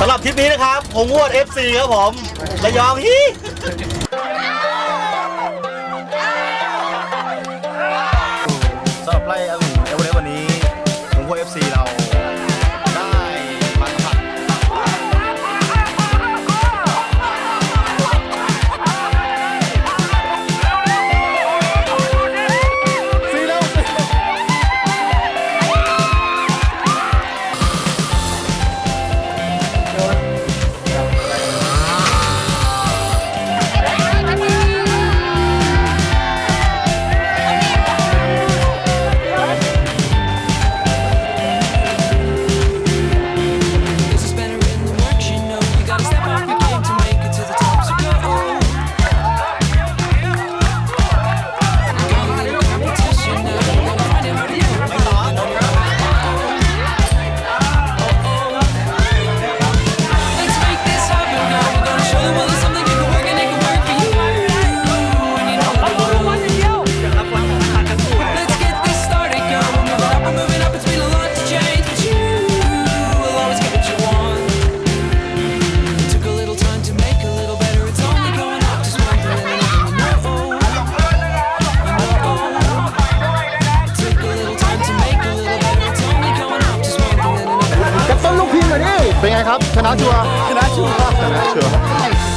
สำหรับทริปนี้นะครับผมงวด FC ครับผมระยองฮีสำหรับไล่อุ่นเอเวอเรสต์วันนี้ผมงวด FC เรา เป็นไงครับ ชนะชัวร์ชนะชัวร์ชนะชัวร์